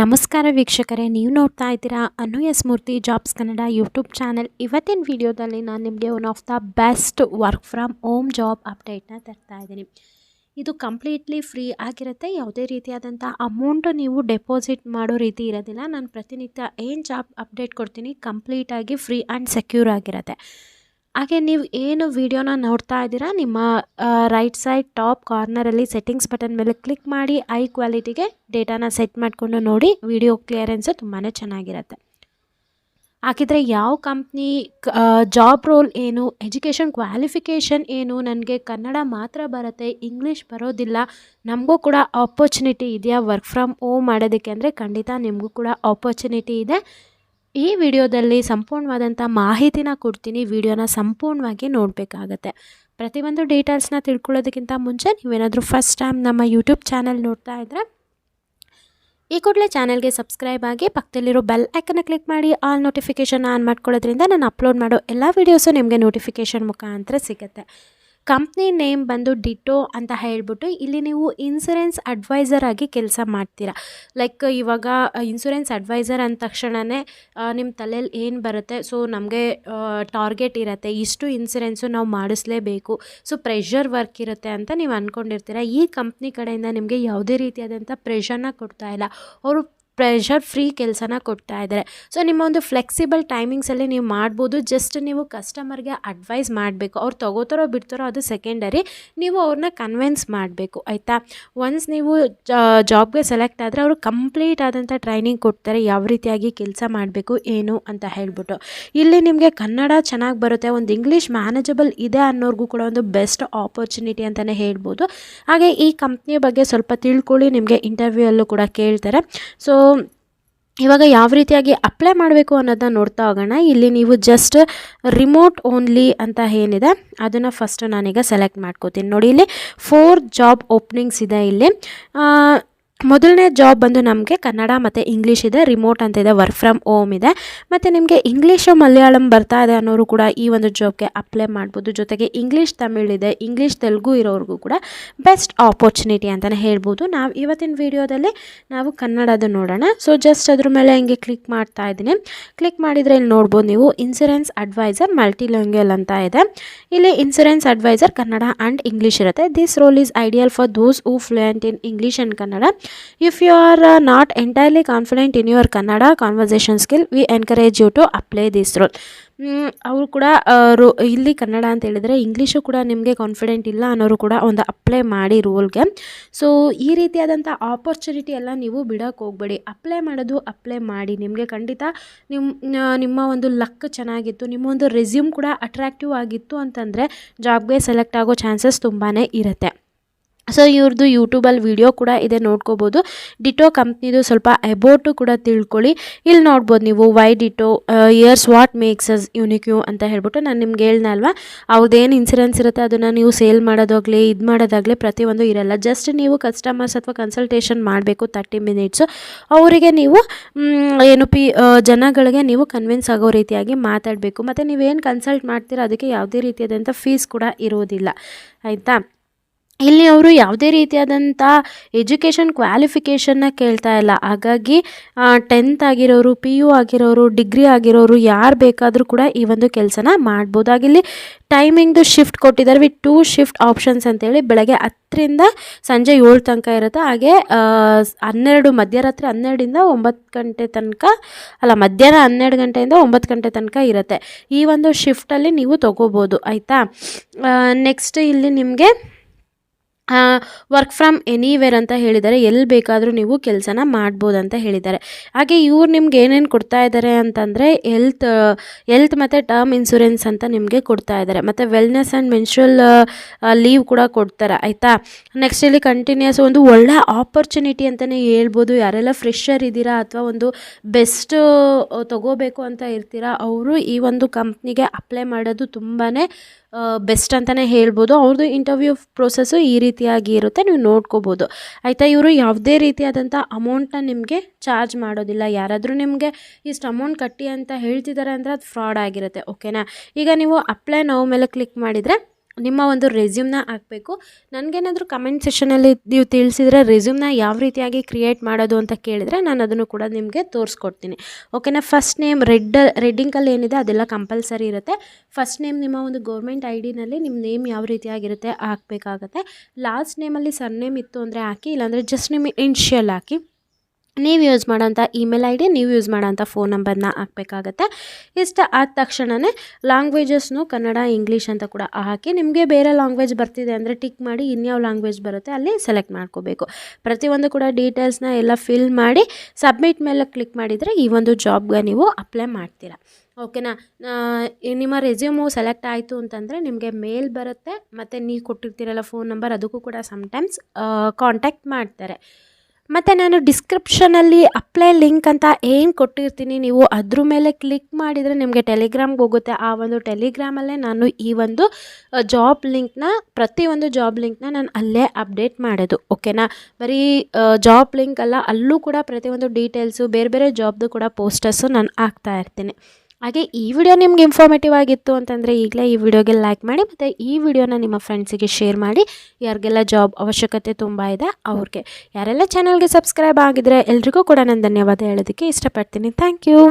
ನಮಸ್ಕಾರ ವೀಕ್ಷಕರೇ, ನೀವು ನೋಡ್ತಾ ಇದ್ದೀರಾ S Murthy jobs Kannada YouTube channel. ಇವತ್ತಿನ ವಿಡಿಯೋದಲ್ಲಿ ನಾನು ನಿಮಗೆ one of the best work from home job ಅಪ್ಡೇಟ್ನ ತರ್ತಾ ಇದ್ದೀನಿ. ಇದು ಕಂಪ್ಲೀಟ್ಲಿ ಫ್ರೀ ಆಗಿರುತ್ತೆ. ಯಾವುದೇ ರೀತಿಯಾದಂಥ ಅಮೌಂಟು ನೀವು ಡೆಪಾಸಿಟ್ ಮಾಡೋ ರೀತಿ ಇರೋದಿಲ್ಲ. ನಾನು ಪ್ರತಿನಿತ್ಯ ಏನು ಜಾಬ್ ಅಪ್ಡೇಟ್ ಕೊಡ್ತೀನಿ? ಕಂಪ್ಲೀಟಾಗಿ ಫ್ರೀ ಆ್ಯಂಡ್ ಸೆಕ್ಯೂರ್ ಆಗಿರುತ್ತೆ. ಹಾಗೆ ನೀವು ಏನು ವಿಡಿಯೋನ ನೋಡ್ತಾ ಇದ್ದೀರಾ, ನಿಮ್ಮ ರೈಟ್ ಸೈಡ್ ಟಾಪ್ ಕಾರ್ನರಲ್ಲಿ ಸೆಟ್ಟಿಂಗ್ಸ್ ಬಟನ್ ಮೇಲೆ ಕ್ಲಿಕ್ ಮಾಡಿ ಐ ಕ್ವಾಲಿಟಿಗೆ ಡೇಟಾನ ಸೆಟ್ ಮಾಡಿಕೊಂಡು ನೋಡಿ, ವಿಡಿಯೋ ಕ್ಲಿಯರೆನ್ಸು ತುಂಬಾ ಚೆನ್ನಾಗಿರುತ್ತೆ. ಹಾಗಿದ್ರೆ ಯಾವ ಕಂಪ್ನಿ ಜಾಬ್ ರೋಲ್ ಏನು ಎಜುಕೇಷನ್ ಕ್ವಾಲಿಫಿಕೇಷನ್ ಏನು, ನನಗೆ ಕನ್ನಡ ಮಾತ್ರ ಬರುತ್ತೆ ಇಂಗ್ಲೀಷ್ ಬರೋದಿಲ್ಲ, ನಮಗೂ ಕೂಡ ಆಪರ್ಚುನಿಟಿ ಇದೆಯಾ ವರ್ಕ್ ಫ್ರಮ್ ಹೋಮ್ ಮಾಡೋದಕ್ಕೆ ಅಂದರೆ ಖಂಡಿತ ನಿಮಗೂ ಕೂಡ ಆಪರ್ಚುನಿಟಿ ಇದೆ. ಈ ವಿಡಿಯೋದಲ್ಲಿ ಸಂಪೂರ್ಣವಾದಂಥ ಮಾಹಿತಿನ ಕೊಡ್ತೀನಿ. ವಿಡಿಯೋನ ಸಂಪೂರ್ಣವಾಗಿ ನೋಡಬೇಕಾಗತ್ತೆ. ಪ್ರತಿಯೊಂದು ಡೀಟೇಲ್ಸ್ನ ತಿಳ್ಕೊಳ್ಳೋದಕ್ಕಿಂತ ಮುಂಚೆ ನೀವೇನಾದರೂ ಫಸ್ಟ್ ಟೈಮ್ ನಮ್ಮ ಯೂಟ್ಯೂಬ್ ಚಾನಲ್ ನೋಡ್ತಾ ಇದ್ದರೆ ಈ ಕೂಡಲೇ ಚಾನಲ್ಗೆ ಸಬ್ಸ್ಕ್ರೈಬ್ ಆಗಿ ಪಕ್ಕದಲ್ಲಿರೋ ಬೆಲ್ ಐಕನ್ನ ಕ್ಲಿಕ್ ಮಾಡಿ, ಆಲ್ ನೋಟಿಫಿಕೇಷನ್ ಆನ್ ಮಾಡ್ಕೊಳ್ಳೋದ್ರಿಂದ ನಾನು ಅಪ್ಲೋಡ್ ಮಾಡೋ ಎಲ್ಲ ವೀಡಿಯೋಸು ನಿಮಗೆ ನೋಟಿಫಿಕೇಷನ್ ಮುಖಾಂತರ ಸಿಗುತ್ತೆ. ಕಂಪ್ನಿ ನೇಮ್ ಬಂದು ಡಿಟೋ ಅಂತ ಹೇಳ್ಬಿಟ್ಟು ಇಲ್ಲಿ ನೀವು ಇನ್ಸೂರೆನ್ಸ್ ಅಡ್ವೈಸರ್ ಆಗಿ ಕೆಲಸ ಮಾಡ್ತೀರಾ. ಲೈಕ್ ಇವಾಗ ಇನ್ಸೂರೆನ್ಸ್ ಅಡ್ವೈಸರ್ ಅಂದ ತಕ್ಷಣವೇ ನಿಮ್ಮ ತಲೆಯಲ್ಲಿ ಏನು ಬರುತ್ತೆ? ಸೊ ನಮಗೆ ಟಾರ್ಗೆಟ್ ಇರುತ್ತೆ. ಇಷ್ಟು ಇನ್ಸೂರೆನ್ಸು ನಾವು ಮಾಡಿಸ್ಲೇಬೇಕು. ಸೊ ಪ್ರೆಷರ್ ವರ್ಕ್ ಇರುತ್ತೆ ಅಂತ ನೀವು ಅಂದ್ಕೊಂಡಿರ್ತೀರ ಈ ಕಂಪ್ನಿ ಕಡೆಯಿಂದ ನಿಮಗೆ ಯಾವುದೇ ರೀತಿಯಾದಂಥ ಪ್ರೆಷರ್ನ ಕೊಡ್ತಾ ಇಲ್ಲ. ಅವರು ಪ್ರೆಷರ್ ಫ್ರೀ ಕೆಲಸನ ಕೊಡ್ತಾ ಇದ್ದಾರೆ ಸೊ ನಿಮ್ಮ ಒಂದು ಫ್ಲೆಕ್ಸಿಬಲ್ ಟೈಮಿಂಗ್ಸಲ್ಲಿ ನೀವು ಮಾಡ್ಬೋದು ಜಸ್ಟ್ ನೀವು ಕಸ್ಟಮರ್ಗೆ ಅಡ್ವೈಸ್ ಮಾಡಬೇಕು ಅವ್ರು ತೊಗೋತಾರೋ ಬಿಡ್ತಾರೋ ಅದು ಸೆಕೆಂಡರಿ ನೀವು ಅವ್ರನ್ನ ಕನ್ವಿನ್ಸ್ ಮಾಡಬೇಕು ಆಯಿತಾ ಒನ್ಸ್ ನೀವು ಜಾಬ್ಗೆ ಸೆಲೆಕ್ಟ್ ಆದರೆ ಅವರು ಕಂಪ್ಲೀಟ್ ಆದಂಥ ಟ್ರೈನಿಂಗ್ ಕೊಡ್ತಾರೆ ಯಾವ ರೀತಿಯಾಗಿ ಕೆಲಸ ಮಾಡಬೇಕು ಏನು ಅಂತ ಹೇಳ್ಬಿಟ್ಟು ಇಲ್ಲಿ ನಿಮಗೆ ಕನ್ನಡ ಚೆನ್ನಾಗಿ ಬರುತ್ತೆ ಒಂದು ಇಂಗ್ಲೀಷ್ ಮ್ಯಾನೇಜಬಲ್ ಇದೆ ಅನ್ನೋರ್ಗೂ ಕೂಡ ಒಂದು ಬೆಸ್ಟ್ ಆಪರ್ಚುನಿಟಿ ಅಂತಲೇ ಹೇಳ್ಬೋದು ಹಾಗೆ ಈ ಕಂಪ್ನಿಯ ಬಗ್ಗೆ ಸ್ವಲ್ಪ ತಿಳ್ಕೊಳ್ಳಿ ನಿಮಗೆ ಇಂಟರ್ವ್ಯೂ ಅಲ್ಲೂ ಕೂಡ ಕೇಳ್ತಾರೆ ಸೊ ಇವಾಗ ಯಾವ ರೀತಿಯಾಗಿ ಅಪ್ಲೈ ಮಾಡಬೇಕು ಅನ್ನೋದನ್ನ ನೋಡ್ತಾ ಹೋಗೋಣ. ಇಲ್ಲಿ ನೀವು ಜಸ್ಟ್ ರಿಮೋಟ್ ಓನ್ಲಿ ಅಂತ ಏನಿದೆ, ಅದನ್ನು ಫಸ್ಟ್ ನಾನೀಗ ಸೆಲೆಕ್ಟ್ ಮಾಡ್ಕೋತೀನಿ. ನೋಡಿ, ಇಲ್ಲಿ ಫೋರ್ ಜಾಬ್ ಓಪ್ನಿಂಗ್ಸ್ ಇದೆ ಇಲ್ಲಿ. ಮೊದಲನೇ ಜಾಬ್ ಬಂದು ನಮಗೆ ಕನ್ನಡ ಮತ್ತು ಇಂಗ್ಲೀಷ್ ಇದೆ ರಿಮೋಟ್ ಅಂತ ಇದೆ ವರ್ಕ್ ಫ್ರಮ್ ಹೋಮ್ ಇದೆ. ಮತ್ತು ನಿಮಗೆ ಇಂಗ್ಲೀಷು ಮಲಯಾಳಂ ಬರ್ತಾ ಇದೆ ಅನ್ನೋರು ಕೂಡ ಈ ಒಂದು ಜಾಬ್ಗೆ ಅಪ್ಲೈ ಮಾಡ್ಬೋದು. ಜೊತೆಗೆ ಇಂಗ್ಲೀಷ್ ತಮಿಳ್ ಇದೆ ಇಂಗ್ಲೀಷ್ ತೆಲುಗು ಇರೋರಿಗೂ ಕೂಡ ಬೆಸ್ಟ್ ಆಪರ್ಚುನಿಟಿ ಅಂತಲೇ ಹೇಳ್ಬೋದು. ನಾವು ಇವತ್ತಿನ ವೀಡಿಯೋದಲ್ಲಿ ನಾವು ಕನ್ನಡದ ನೋಡೋಣ. ಸೊ ಜಸ್ಟ್ ಅದ್ರ ಮೇಲೆ ಹಿಂಗೆ ಕ್ಲಿಕ್ ಮಾಡ್ತಾ ಇದ್ದೀನಿ. ಕ್ಲಿಕ್ ಮಾಡಿದರೆ ಇಲ್ಲಿ ನೋಡ್ಬೋದು ನೀವು ಇನ್ಸೂರೆನ್ಸ್ ಅಡ್ವೈಸರ್ ಮಲ್ಟಿ ಲ್ಯಾಂಗ್ವೇಜ್ ಅಂತ ಇದೆ. ಇಲ್ಲಿ insurance advisor Kannada and English ಇರುತ್ತೆ. This role is ideal for those who fluent in English and Kannada if you are not entirely confident in your Kannada conversation skill we encourage you to apply this role ಅವರು ಕೂಡ ಇಲ್ಲಿ ಕನ್ನಡ ಅಂತ ಹೇಳಿದರೆ English ಕೂಡ ನಿಮಗೆ confident ಇಲ್ಲ ಅನ್ನೋರು ಕೂಡ ಒಂದು ಅಪ್ಲೈ ಮಾಡಿ ರೋಲ್ಗೆ ಸೊ ಈ ರೀತಿಯಾದಂಥ ಆಪರ್ಚುನಿಟಿ ಎಲ್ಲ ನೀವು ಬಿಡೋಕ್ಕೆ ಹೋಗಬೇಡಿ. ಅಪ್ಲೈ ಮಾಡೋದು ಅಪ್ಲೈ ಮಾಡಿ. ನಿಮಗೆ ಖಂಡಿತ ನಿಮ್ಮ ನಿಮ್ಮ ಒಂದು ಲಕ್ ಚೆನ್ನಾಗಿತ್ತು, ನಿಮ್ಮ ಒಂದು ರೆಸ್ಯೂಮ್ ಕೂಡ ಅಟ್ರಾಕ್ಟಿವ್ ಆಗಿತ್ತು ಅಂತಂದರೆ ಜಾಬ್ಗೆ ಸೆಲೆಕ್ಟ್ ಆಗೋ ಚಾನ್ಸಸ್ ತುಂಬಾ ಇರುತ್ತೆ. ಸೊ ಇವ್ರದ್ದು ಯೂಟ್ಯೂಬಲ್ಲಿ ವಿಡಿಯೋ ಕೂಡ ಇದೆ, ನೋಡ್ಕೋಬೋದು. ಡಿಟೋ ಕಂಪ್ನಿದು ಸ್ವಲ್ಪ ಎಬೋಟು ಕೂಡ ತಿಳ್ಕೊಳ್ಳಿ. ಇಲ್ಲಿ ನೋಡ್ಬೋದು ನೀವು why Ditto years what makes us unique ಅಂತ ಹೇಳ್ಬಿಟ್ಟು ನಾನು ನಿಮ್ಗೆ ಹೇಳ್ನಲ್ವ ಅವ್ರದ್ದೇನು ಇನ್ಸೂರೆನ್ಸ್ ಇರುತ್ತೆ ಅದನ್ನು ನೀವು ಸೇಲ್ ಮಾಡೋದಾಗಲಿ, ಇದು ಮಾಡೋದಾಗಲಿ ಪ್ರತಿಯೊಂದು ಇರಲ್ಲ. ಜಸ್ಟ್ ನೀವು ಕಸ್ಟಮರ್ಸ್ ಅಥವಾ ಕನ್ಸಲ್ಟೇಷನ್ ಮಾಡಬೇಕು ತರ್ಟಿ ಮಿನಿಟ್ಸು ಅವರಿಗೆ ನೀವು ಏನು ಪಿ ಜನಗಳಿಗೆ ನೀವು ಕನ್ವಿನ್ಸ್ ಆಗೋ ರೀತಿಯಾಗಿ ಮಾತಾಡಬೇಕು. ಮತ್ತು ನೀವೇನು ಕನ್ಸಲ್ಟ್ ಮಾಡ್ತೀರೋ, ಅದಕ್ಕೆ ಯಾವುದೇ ರೀತಿಯಾದಂಥ ಫೀಸ್ ಕೂಡ ಇರೋದಿಲ್ಲ. ಆಯಿತಾ? ಇಲ್ಲಿ ಅವರು ಯಾವುದೇ ರೀತಿಯಾದಂಥ ಎಜುಕೇಷನ್ ಕ್ವಾಲಿಫಿಕೇಷನ್ನ ಕೇಳ್ತಾ ಇಲ್ಲ. ಹಾಗಾಗಿ ಟೆಂತ್ ಆಗಿರೋರು ಪಿ ಯು ಆಗಿರೋರು, ಡಿಗ್ರಿ ಆಗಿರೋರು ಯಾರು ಬೇಕಾದರೂ ಕೂಡ ಈ ಒಂದು ಕೆಲಸನ ಮಾಡ್ಬೋದು ಆಗಿಲ್ಲಿ ಟೈಮಿಂಗ್ದು ಶಿಫ್ಟ್ ಕೊಟ್ಟಿದ್ದಾರೆ ವಿತ್ ಟೂ ಶಿಫ್ಟ್ ಆಪ್ಷನ್ಸ್ ಅಂತೇಳಿ ಬೆಳಗ್ಗೆ ಹತ್ತರಿಂದ ಸಂಜೆ ಏಳು ತನಕ ಇರುತ್ತೆ. ಹಾಗೆ ಹನ್ನೆರಡು ಮಧ್ಯರಾತ್ರಿ ಹನ್ನೆರಡರಿಂದ ಒಂಬತ್ತು ಗಂಟೆ ತನಕ, ಅಲ್ಲ ಮಧ್ಯಾಹ್ನ ಹನ್ನೆರಡು ಗಂಟೆಯಿಂದ ಒಂಬತ್ತು ಗಂಟೆ ತನಕ ಇರುತ್ತೆ. ಈ ಒಂದು ಶಿಫ್ಟಲ್ಲಿ ನೀವು ತೊಗೋಬೋದು. ಆಯಿತಾ? ನೆಕ್ಸ್ಟ್ ಇಲ್ಲಿ ನಿಮಗೆ ವರ್ಕ್ ಫ್ರಮ್ ಎನಿವೇರ್ ಅಂತ ಹೇಳಿದ್ದಾರೆ ಎಲ್ಲಿ ಬೇಕಾದರೂ ನೀವು ಕೆಲಸನ ಮಾಡ್ಬೋದು ಅಂತ ಹೇಳಿದ್ದಾರೆ. ಹಾಗೆ ಇವ್ರು ನಿಮ್ಗೆ ಏನೇನು ಕೊಡ್ತಾ ಇದ್ದಾರೆ ಅಂತಂದರೆ ಎಲ್ತ್ ಎಲ್ತ್ ಮತ್ತು ಟರ್ಮ್ ಇನ್ಸೂರೆನ್ಸ್ ಅಂತ ನಿಮಗೆ ಕೊಡ್ತಾ ಇದ್ದಾರೆ. ಮತ್ತು ವೆಲ್ನೆಸ್ ಆ್ಯಂಡ್ ಮೆನ್ಶುವಲ್ ಲೀವ್ ಕೂಡ ಕೊಡ್ತಾರೆ, ಆಯಿತಾ? ನೆಕ್ಸ್ಟ್ ಇಲ್ಲಿ ಕಂಟಿನ್ಯೂಸ್ ಒಂದು ಒಳ್ಳೆ ಆಪರ್ಚುನಿಟಿ ಅಂತಲೇ ಹೇಳ್ಬೋದು. ಯಾರೆಲ್ಲ ಫ್ರೆಶರ್ ಇದ್ದೀರಾ ಅಥವಾ ಒಂದು ಬೆಸ್ಟ್ ತೊಗೋಬೇಕು ಅಂತ ಇರ್ತೀರಾ, ಅವರು ಈ ಒಂದು ಕಂಪ್ನಿಗೆ ಅಪ್ಲೈ ಮಾಡೋದು ತುಂಬಾ ಬೆಸ್ಟ್ ಅಂತಲೇ ಹೇಳ್ಬೋದು. ಅವ್ರದ್ದು ಇಂಟರ್ವ್ಯೂ ಪ್ರೊಸೆಸ್ಸು ಈ ರೀತಿಯಾಗಿ ಇರುತ್ತೆ. ನೀವು ನೋಡ್ಕೋಬೋದು. ಆಯಿತಾ, ಇವರು ಯಾವುದೇ ರೀತಿಯಾದಂಥ ಅಮೌಂಟನ್ನ ನಿಮಗೆ ಚಾರ್ಜ್ ಮಾಡೋದಿಲ್ಲ. ಯಾರಾದರೂ ನಿಮಗೆ ಇಷ್ಟು ಅಮೌಂಟ್ ಕಟ್ಟಿ ಅಂತ ಹೇಳ್ತಿದ್ದಾರೆ ಅಂದರೆ ಅದು ಫ್ರಾಡ್ ಆಗಿರುತ್ತೆ. ಓಕೆನಾ ಈಗ ನೀವು ಅಪ್ಲೈ ನಾವು ಮೇಲೆ ಕ್ಲಿಕ್ ಮಾಡಿದರೆ ನಿಮ್ಮ ಒಂದು ರೆಸ್ಯೂಮ್ನ ಹಾಕಬೇಕು. ನನಗೇನಾದರೂ ಕಮೆಂಟ್ ಸೆಷನಲ್ಲಿ ನೀವು ತಿಳಿಸಿದರೆ ರೆಸ್ಯೂಮ್ನ ಯಾವ ರೀತಿಯಾಗಿ ಕ್ರಿಯೇಟ್ ಮಾಡೋದು ಅಂತ ಕೇಳಿದರೆ ನಾನು ಅದನ್ನು ಕೂಡ ನಿಮಗೆ ತೋರಿಸ್ಕೊಡ್ತೀನಿ. ಓಕೆನಾ ಫಸ್ಟ್ ನೇಮ್ ರೆಡ್ ರೆಡ್ಡಿಂಗಲ್ಲಿ ಏನಿದೆ ಅದೆಲ್ಲ ಕಂಪಲ್ಸರಿ ಇರುತ್ತೆ. ಫಸ್ಟ್ ನೇಮ್ ನಿಮ್ಮ ಒಂದು ಗೌರ್ಮೆಂಟ್ ಐ ಡಿನಲ್ಲಿ ನಿಮ್ಮ ನೇಮ್ ಯಾವ ರೀತಿಯಾಗಿರುತ್ತೆ ಹಾಕಬೇಕಾಗತ್ತೆ. ಲಾಸ್ಟ್ ನೇಮಲ್ಲಿ ಸರ್ ನೇಮ್ ಇತ್ತು ಅಂದರೆ ಹಾಕಿ, ಇಲ್ಲಾಂದರೆ ಜಸ್ಟ್ ನಿಮ್ಮ ಇನ್ಷಿಯಲ್ ಹಾಕಿ. ನೀವು ಯೂಸ್ ಮಾಡೋಂಥ ಇಮೇಲ್ ಐ ಡಿ ನೀವು ಯೂಸ್ ಮಾಡೋಂಥ ಫೋನ್ ನಂಬರ್ನ ಹಾಕಬೇಕಾಗತ್ತೆ. ಇಷ್ಟ ಆದ ತಕ್ಷಣವೇ ಲ್ಯಾಂಗ್ವೇಜಸ್ನು ಕನ್ನಡ ಇಂಗ್ಲೀಷ್ ಅಂತ ಕೂಡ ಹಾಕಿ ನಿಮಗೆ ಬೇರೆ ಲ್ಯಾಂಗ್ವೇಜ್ ಬರ್ತಿದೆ ಅಂದರೆ ಟಿಕ್ ಮಾಡಿ ಇನ್ಯಾವ ಲ್ಯಾಂಗ್ವೇಜ್ ಬರುತ್ತೆ ಅಲ್ಲಿ ಸೆಲೆಕ್ಟ್ ಮಾಡ್ಕೋಬೇಕು. ಪ್ರತಿಯೊಂದು ಕೂಡ ಡೀಟೇಲ್ಸ್ನ ಎಲ್ಲ ಫಿಲ್ ಮಾಡಿ ಸಬ್ಮಿಟ್ ಮೇಲೆ ಕ್ಲಿಕ್ ಮಾಡಿದರೆ ಈ ಒಂದು ಜಾಬ್ಗೆ ನೀವು ಅಪ್ಲೈ ಮಾಡ್ತೀರಾ. ಓಕೆನಾ ನಿಮ್ಮ ರೆಸ್ಯೂಮು ಸೆಲೆಕ್ಟ್ ಆಯಿತು ಅಂತಂದರೆ ನಿಮಗೆ ಮೇಲ್ ಬರುತ್ತೆ, ಮತ್ತು ನೀವು ಕೊಟ್ಟಿರ್ತೀರಲ್ಲ ಫೋನ್ ನಂಬರ್ ಅದಕ್ಕೂ ಕೂಡ ಸಮ್ಟೈಮ್ಸ್ ಕಾಂಟ್ಯಾಕ್ಟ್ ಮಾಡ್ತಾರೆ. ಮತ್ತು ನಾನು ಡಿಸ್ಕ್ರಿಪ್ಷನಲ್ಲಿ ಅಪ್ಲೈ ಲಿಂಕ್ ಅಂತ ಏನು ಕೊಟ್ಟಿರ್ತೀನಿ, ನೀವು ಅದ್ರ ಮೇಲೆ ಕ್ಲಿಕ್ ಮಾಡಿದರೆ ನಿಮಗೆ ಟೆಲಿಗ್ರಾಮ್ಗೆ ಹೋಗುತ್ತೆ. ಆ ಒಂದು ಟೆಲಿಗ್ರಾಮಲ್ಲೇ ನಾನು ಈ ಒಂದು ಜಾಬ್ ಲಿಂಕ್ನ ಪ್ರತಿಯೊಂದು ಜಾಬ್ ಲಿಂಕ್ನ ನಾನು ಅಲ್ಲೇ ಅಪ್ಡೇಟ್ ಮಾಡೋದು ಓಕೆನಾ ಬರೀ ಜಾಬ್ ಲಿಂಕ್ ಅಲ್ಲ, ಅಲ್ಲೂ ಕೂಡ ಪ್ರತಿಯೊಂದು ಡೀಟೇಲ್ಸು ಬೇರೆ ಬೇರೆ ಜಾಬ್ದು ಕೂಡ ಪೋಸ್ಟರ್ಸು ನಾನು ಹಾಕ್ತಾ ಇರ್ತೀನಿ. ಹಾಗೆ ಈ ವಿಡಿಯೋ ನಿಮ್ಗೆ ಇನ್ಫಾರ್ಮೇಟಿವ್ ಆಗಿತ್ತು ಅಂತಂದರೆ ಈಗಲೇ ಈ ವಿಡಿಯೋಗೆ ಲೈಕ್ ಮಾಡಿ ಮತ್ತು ಈ ವಿಡಿಯೋನ ನಿಮ್ಮ ಫ್ರೆಂಡ್ಸಿಗೆ ಶೇರ್ ಮಾಡಿ. ಯಾರಿಗೆಲ್ಲ ಜಾಬ್ ಅವಶ್ಯಕತೆ ತುಂಬ ಇದೆ ಅವ್ರಿಗೆ. ಯಾರೆಲ್ಲ ಚಾನಲ್ಗೆ ಸಬ್ಸ್ಕ್ರೈಬ್ ಆಗಿದ್ರೆ ಎಲ್ರಿಗೂ ಕೂಡ ನಾನು ಧನ್ಯವಾದ ಹೇಳೋದಕ್ಕೆ ಇಷ್ಟಪಡ್ತೀನಿ. Thank you